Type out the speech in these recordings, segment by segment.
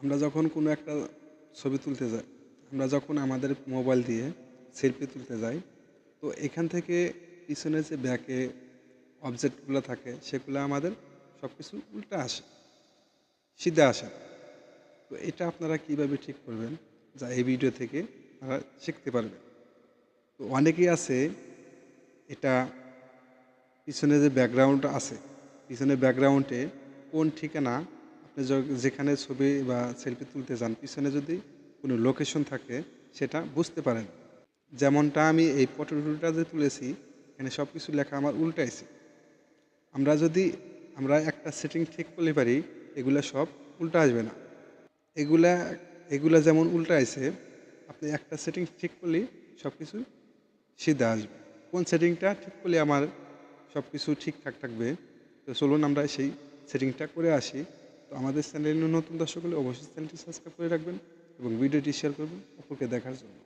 আমরা যখন কোনো একটা ছবি তুলতে যাই, আমরা যখন আমাদের মোবাইল দিয়ে সেলফি তুলতে যাই, তো এখান থেকে পিছনে যে ব্যাকে অবজেক্টগুলো থাকে, সেগুলো আমাদের সব কিছু উল্টা আসে, সিধা আসে। তো এটা আপনারা কীভাবে ঠিক করবেন? যা এই ভিডিও থেকে আপনারা শিখতে পারবেন। তো অনেকেই আছে, এটা পিছনে যে ব্যাকগ্রাউন্ড আছে, পিছনে ব্যাকগ্রাউন্ডে কোন ঠিকানা যেখানে ছবি বা সেলফি তুলতে যান, পিছনে যদি কোনো লোকেশন থাকে, সেটা বুঝতে পারেন। যেমনটা আমি এই ফটোটা যে তুলেছি, এখানে সব কিছু লেখা আমার উল্টাইছে। আমরা যদি, আমরা একটা সেটিং ঠিক করলে পারি, এগুলা সব উল্টা আসবে না। এগুলা এগুলা যেমন উল্টা আছে আপনি একটা সেটিং ঠিক করলেই সব কিছু সিধা আসবে। কোন সেটিংটা ঠিক করলে আমার সব কিছু ঠিকঠাক থাকবে, তো চলুন আমরা সেই সেটিংটা করে আসি। তো আমাদের চ্যানেলে নতুন দর্শক হলে অবশ্যই চ্যানেলটি সাবস্ক্রাইব করে রাখবেন এবং ভিডিওটি শেয়ার করবেন অপরকে দেখার জন্য।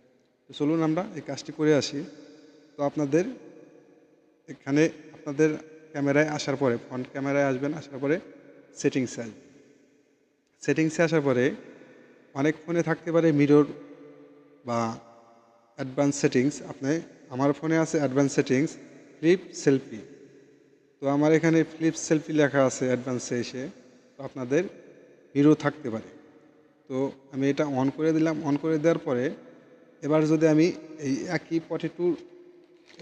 তো চলুন আমরা এই কাজটি করে আসি। তো আপনাদের এখানে আপনাদের ক্যামেরায় আসার পরে ফ্রন্ট ক্যামেরায় আসবেন, আসার পরে সেটিংসে আসবেন। সেটিংসে আসার পরে অনেক ফোনে থাকতে পারে মিরর বা অ্যাডভান্স সেটিংস আপনি, আমার ফোনে আছে অ্যাডভান্স সেটিংস ফ্লিপ সেলফি তো আমার এখানে ফ্লিপ সেলফি লেখা আছে অ্যাডভান্সে এসে। আপনাদের হিরো থাকতে পারে। তো আমি এটা অন করে দিলাম। অন করে দেওয়ার পরে এবার যদি আমি এই একই পটেটুর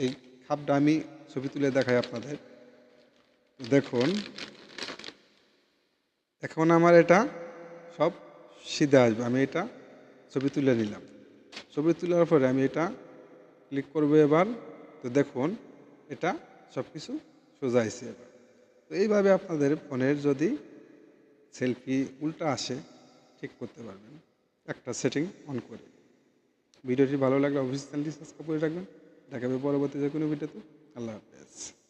এই খাপটা আমি ছবি তুলে দেখাই আপনাদের। দেখুন, এখন আমার এটা সব সিধে আসবে। আমি এটা ছবি তুলে নিলাম। ছবি তোলার পরে আমি এটা ক্লিক করব এবার। তো দেখুন, এটা সব কিছু সোজা আসছে এবার। তো এইভাবে আপনাদের ফোনের যদি সেলফি উল্টা আসে, ঠিক করতে পারবেন। একটা সেটিং অন করে। ভিডিওটি ভালো লাগলে অবশ্যই চ্যানেলটি সাবস্ক্রাইব করে রাখবেন। দেখাবে পরবর্তী যে কোনো ভিডিওতে। আল্লাহ হাফেজ।